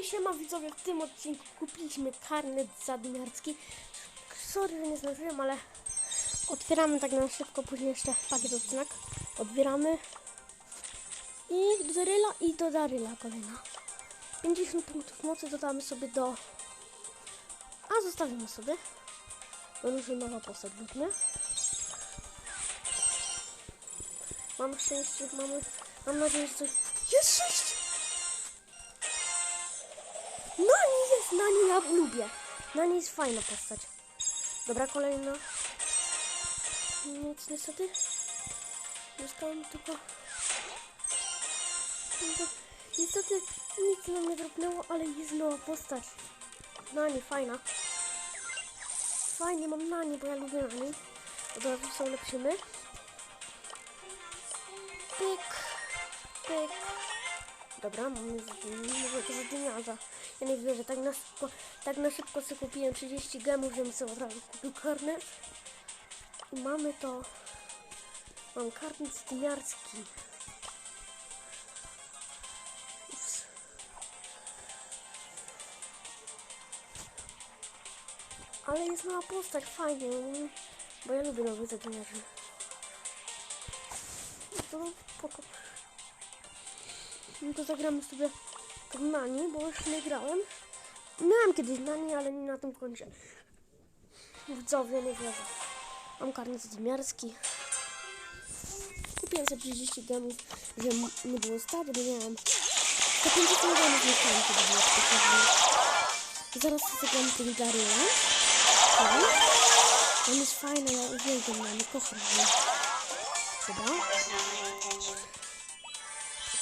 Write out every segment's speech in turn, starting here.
i siema widzowie, w tym odcinku kupiliśmy karnet zadmiarski. Sorry, że nie zdążyłem, ale otwieramy tak na szybko, później jeszcze pakiet odcinek. Odbieramy. I do Daryla i do Daryla kolejna. 50 punktów mocy dodamy sobie do... A, zostawimy sobie. Już nowa postać weźmie. Mam szczęście, mamy... Mam nadzieję, że coś... Jest 6! Nani ja lubię. Nani jest fajna postać. Dobra, kolejna. Nic niestety. Zostałem tylko... Niestety nic nam nie dropnęło, ale jest nowa postać. Nani, fajna. Fajnie, mam Nani, bo ja lubię Nani. Od razu są lepszymy. Pyk, pyk. Dobra, mamy nowego zadymiarza. Ja nie wierzę, tak na szybko, tak na szybko sobie kupiłem 30 gemów, żebym sobie od razu kupił karnet. I mamy to... Mam karnet zadymiarski. Ups. Ale jest nowa postać, fajnie, bo ja lubię nowych zadymiarzy. To spoko. No to zagramy sobie w Nani, bo już nie grałem. Miałem kiedyś Nani, ale nie na tym kończę. Widzowie, nie wierzę. Mam karnet zadymiarski. Kupiłem sobie 30 gemów, że nie było stać, bo miałem 150 gemów nie chciałem sobie było. Zaraz sobie zagram tym Daryla. Tak. On jest fajny, ja uwielbiam Nani, kocham go. Dobra.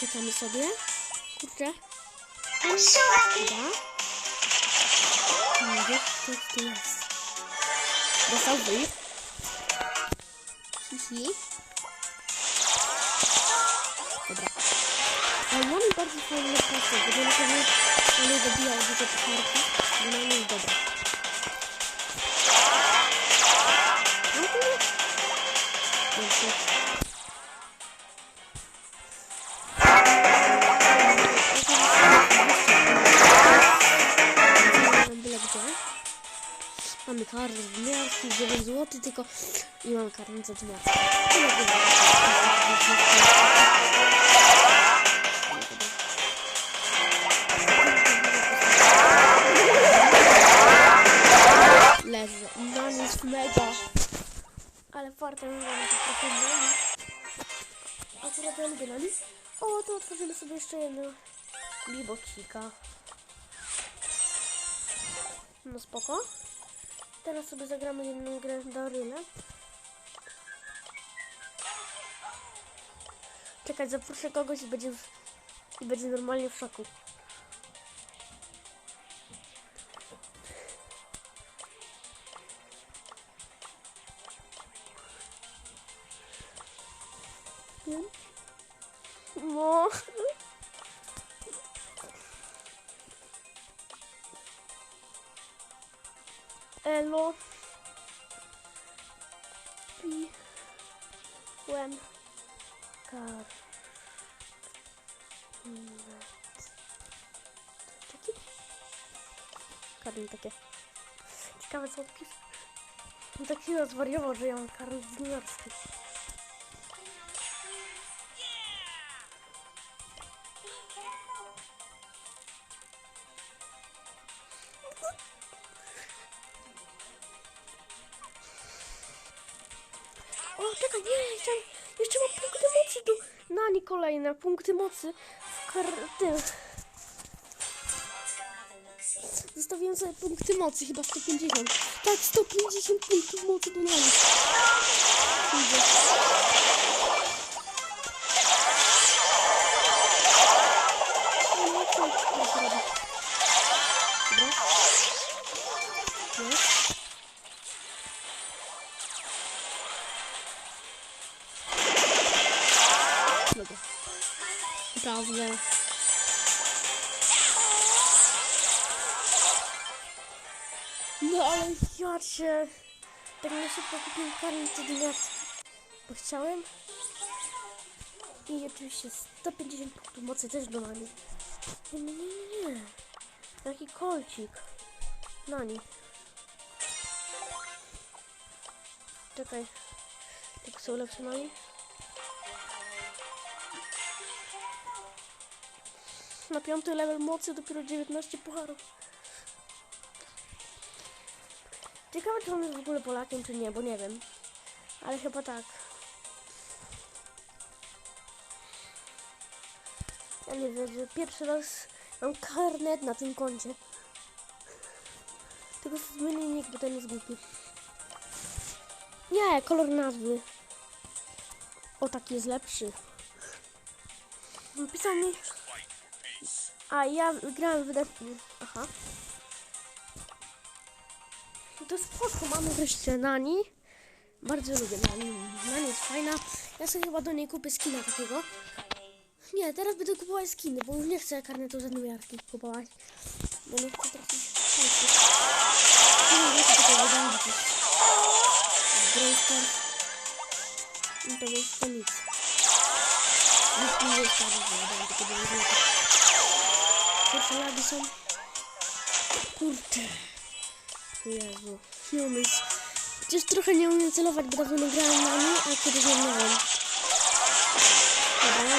Czekamy sobie. Kurczę. Dobra. Nie wiem, co tu jest. Dostał wyjść. Hihi. Dobra. Ale mamy bardzo fajne pracę, bo na pewno nie dobijał dużo pucharki, bo na niej dobra. Mamy karnet wymiarski, 9 zł tylko i mamy karnet za wymiarski. Leży. Nam jest mega. Ale fartem mamy to trochę nami. Akurat ja lubię nami. O, to otworzymy sobie jeszcze jedno bibocika. No spoko. Teraz sobie zagramy jedną grę Darylę. Czekać, zaproszę kogoś i będzie, i będzie normalnie w szoku. No. Elo. Pi. Łem. Kar. Taki? Karny takie. Ciekawe co odpisz. On tak się zwariował, że ja mam karny zniorski. Kolejne, punkty mocy w kar... tym. Zostawiłem sobie punkty mocy, chyba 150. Tak, 150 punktów mocy do Nani. Naprawdę. No ale ja cię... Tak na szybko kupiłem karnet dyniacki. Bo chciałem. I oczywiście 150 punktów mocy też do nami. Nie, nie, nie, nie. Taki kolcik. Na nich. Czekaj. Tak są lepsze na Na piąty level mocy dopiero 19 pucharów. Ciekawe, czy on jest w ogóle Polakiem, czy nie, bo nie wiem. Ale chyba tak. Ja nie wiem, że pierwszy raz mam karnet na tym koncie. Tylko zmienię nick, bo ten jest głupi. Nie, kolor nazwy. O, taki jest lepszy. Napisał mi... A, ja grałem w wydawnictwie. Aha. To spoko, mamy wreszcie Nani. Bardzo lubię Nani. Nani jest fajna. Ja sobie chyba do niej kupię skina takiego. Nie, teraz będę kupować skiny, bo już nie chcę karnetu zadmiarki kupować. Bo nie chcę trafić. Nie wiem, co to się. Brawl No to jest to nic. Nic nie jest tam, że wydaje tylko do Pierwsze lagi są... Kurczę. Jezu. Umiem. Chociaż trochę nie umiem celować, bo dawno nie grałem na niej, a kiedyś nie miałem. Dobra,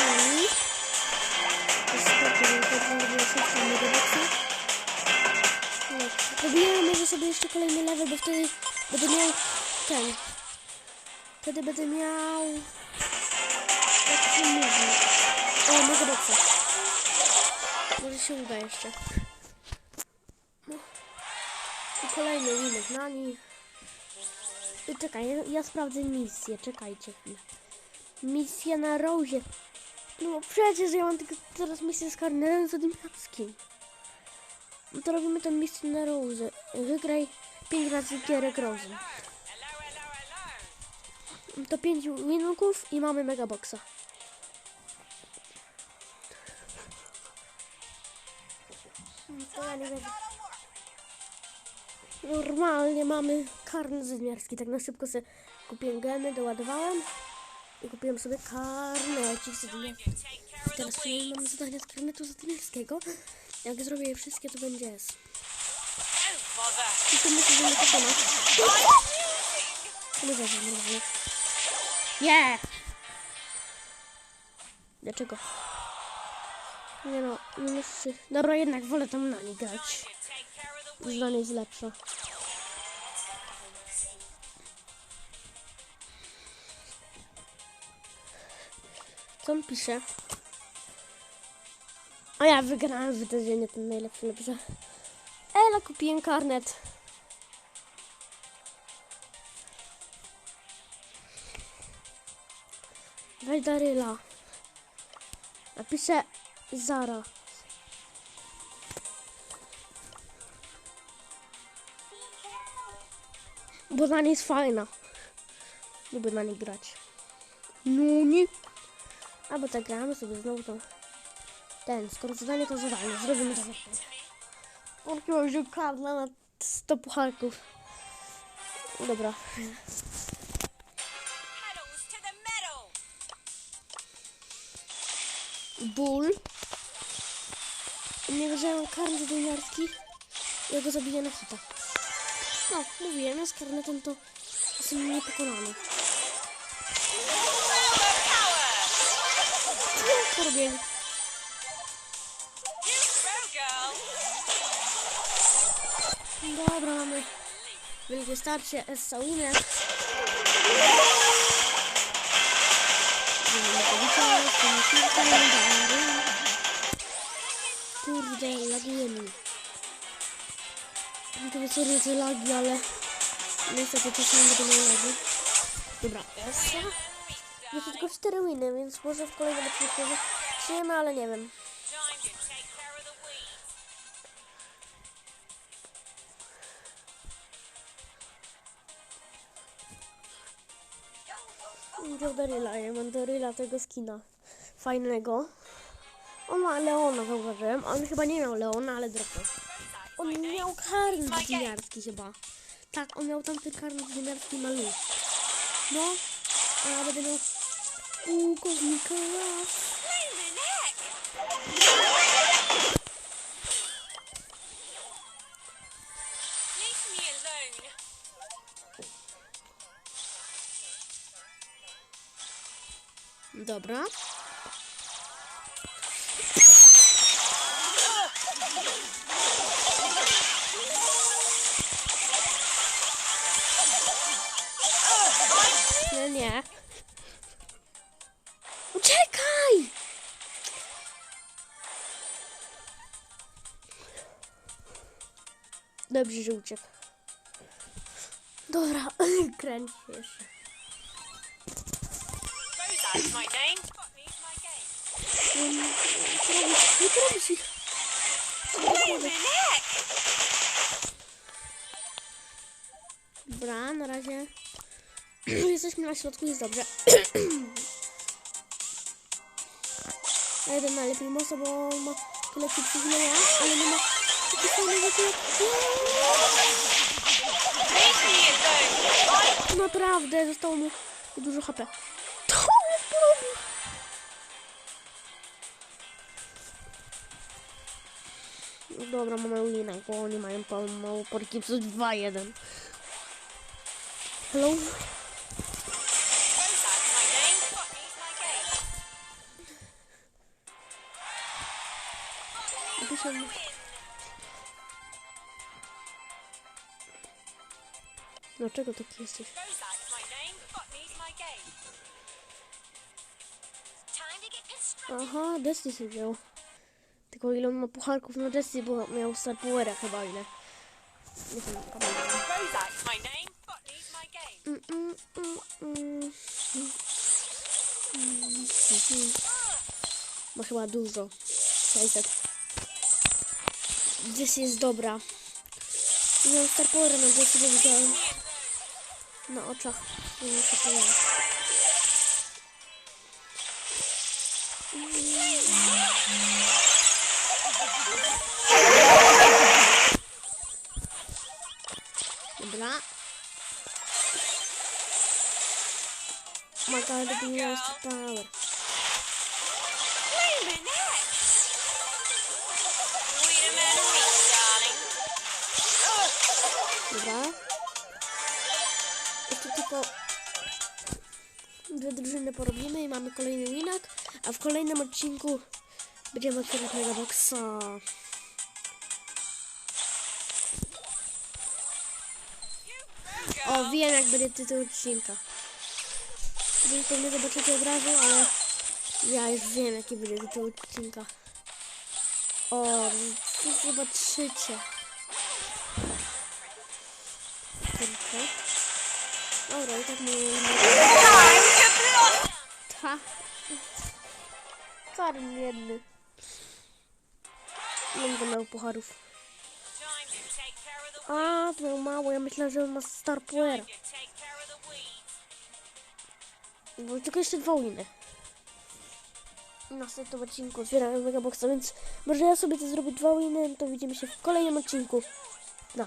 na megaboksa. Robiłem może sobie jeszcze kolejny level, bo wtedy będę miał ten. Wtedy będę miał... Jak się mówi? O, megaboksa. Może się uda jeszcze. No. I kolejny winek na nich. I czekaj, ja, ja sprawdzę misję, czekajcie chwilę. Misja na Rozie. No przecież ja mam tylko teraz misję z karnerem zadymiackim. No to robimy tę misję na Rose. Wygraj 5 razy gierek Rose. To 5 winunków i mamy megaboxa. Normalnie mamy karny zadymiarski. Tak na szybko sobie kupiłem gemy, doładowałem. I kupiłem sobie karnecik zadymiarski. Teraz mam zadania z karnetu zadymiarskiego. Jak zrobię je wszystkie, to będzie S. I to że nie pokonać. Nie. Nie! Dlaczego? Nie no, nie muszę... Dobra, jednak wolę tam na nie grać. Zdanie jest lepsze. Co on pisze? A ja wygrałem wydarzenie, ten najlepszy napisze. Ela, kupiłem karnet. Wejdaryla. Napiszę Zara. Bo na niej jest fajna. Lubię na niej grać. No nie. Albo tak gramy sobie znowu to. Ten, skoro zadanie to zadanie, zrobimy to. On chyba wziął karla na 100 pucharków. Dobra. Ból. Nie wiedziałem karny wymiarski. Ja go zabiję na hita. No, mówiłem, ja z karnetem to jestem niepokonany. Nie, co girl! Dobra, mamy wielkie starcie, Essa Winner. Kurde, laguje mi. To jest serio te lagi, ale niestety czasami będą miał lagi. Dobra. Jest tylko 4 winy, więc może w kolejnym odcinku przyjemy, ale nie wiem. To Daryla, ja mam Daryla tego skina fajnego. On ma Leona, zauważyłem. On chyba nie miał Leona, ale dropnął. On miał karny ziemiarski chyba. Tak, on miał tamten karny ziemiarski na luz. No, a ja będę miał pułkownika raz. Dobra. Dobrze, że uciekł. Dobra, kręć jeszcze. Um? Nie robisz ich. Dobra, na razie. Jesteśmy na środku, jest dobrze. Ja jeden najlepiej mocno, bo ma tyle szybkich ale nie ma Naprawdę, zostało mu dużo HP. To porobił. Dobra, mamy wina, bo oni mają pełną mało porki, to 2-1. Hello? My name. Botany's Dlaczego taki jesteś? Aha, Destiny się wziął. Tylko ile on ma pucharków na Destiny, bo miał Star Powera chyba ile. Nie wiem, pamiętam. Mm, mm, mm, mm. Ma chyba dużo. 600. Destiny jest dobra. Miał Star Powera na Destiny, widziałem na oczach. Nie muszę powiedzieć. Dobra. My god, the dwie drużyny porobimy i mamy kolejny winak, a w kolejnym odcinku będziemy otwierać Megaboxa. O, wiem jak będzie tytuł odcinka. Wy to nie zobaczycie od razu, ale ja już wiem jaki będzie tytuł odcinka. O, zobaczycie. Dobra, i tak. Karm jedny. Nie będę miał pucharów. A, to miał mało. Ja myślałem, że on ma Star Power. Time to take care of the weeds. Bo tylko jeszcze dwa winy. W następnym odcinku otwieramy Megaboxa, więc może ja sobie to zrobię dwa winy, to widzimy się w kolejnym odcinku. Na